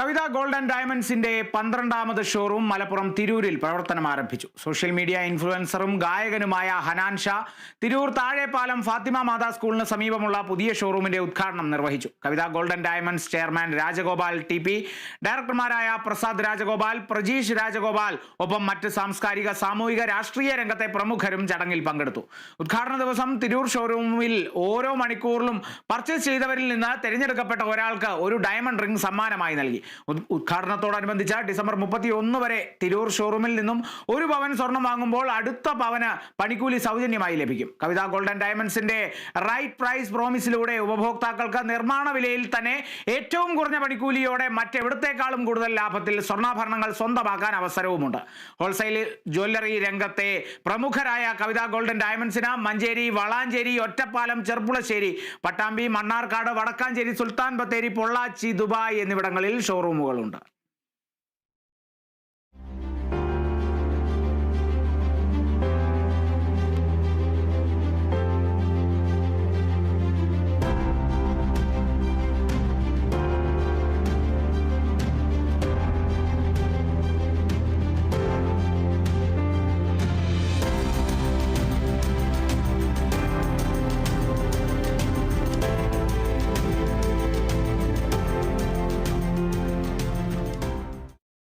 Kavitha gold and ഡയമണ്ട്സിന്റെ പന്ത്രണ്ടാമത് showroom Malappuram തിരൂരിൽ പ്രവർത്തനം ആരംഭിച്ചു സോഷ്യൽ മീഡിയ ഇൻഫ്ലുവൻസറും ഗായകനുമായ ഹനാൻ ഷാ തിരൂർ താഴെപ്പാലം ഫാത്തിമ മാതാ സ്കൂളിന് സമീപമുള്ള പുതിയ ഷോറൂമിന്റെ ഉദ്ഘാടനം നിർവഹിച്ചു. Kavitha Golden Diamonds chairman Rajagopal T P ഡയറക്ടർമാരായ Prasad Rajagopal Prajeesh Rajagopal ഒപ്പം മറ്റ് സാംസ്കാരിക സാമൂഹിക രാഷ്ട്രീയ രംഗത്തെ പ്രമുഖരും ചടങ്ങിൽ പങ്കെടുത്തു. ഉദ്ഘാടന ദിവസം തിരൂർ ഷോറൂമിൽ ഓരോ മണിക്കൂറിലും പർച്ചേസ് ചെയ്തവരിൽ നിന്ന് തിരഞ്ഞെടുക്കപ്പെട്ട ഒരാൾക്ക് ഒരു ഡയമണ്ട് റിംഗ് സമ്മാനമായി നൽകി. ഉദ്ഘാടനത്തോടനുബന്ധിച്ച് ഡിസംബർ മുപ്പത്തി ഒന്ന് വരെ തിരൂർ ഷോറൂമിൽ നിന്നും ഒരു പവൻ സ്വർണം വാങ്ങുമ്പോൾ അടുത്ത പവന് പണിക്കൂലി സൗജന്യമായി ലഭിക്കും. കവിത ഗോൾഡൻ ഡയമണ്ട്സിന്റെ റൈറ്റ് പ്രൈസ് പ്രോമിസിലൂടെ ഉപഭോക്താക്കൾക്ക് നിർമ്മാണ വിലയിൽ തന്നെ ഏറ്റവും കുറഞ്ഞ പണിക്കൂലിയോടെ മറ്റെവിടത്തേക്കാളും കൂടുതൽ ലാഭത്തിൽ സ്വർണാഭരണങ്ങൾ സ്വന്തമാക്കാൻ അവസരവുമുണ്ട്. ഹോൾസെയിൽ ജ്വല്ലറി രംഗത്തെ പ്രമുഖരായ കവിത ഗോൾഡൻ ഡയമണ്ട്സിന് മഞ്ചേരി വളാഞ്ചേരി ഒറ്റപ്പാലം ചെർപ്പുളശ്ശേരി പട്ടാമ്പി മണ്ണാർക്കാട് വടക്കാഞ്ചേരി സുൽത്താൻ ബത്തേരി പൊള്ളാച്ചി ദുബായ് എന്നിവിടങ്ങളിൽ ഷോറൂമുകളുണ്ട്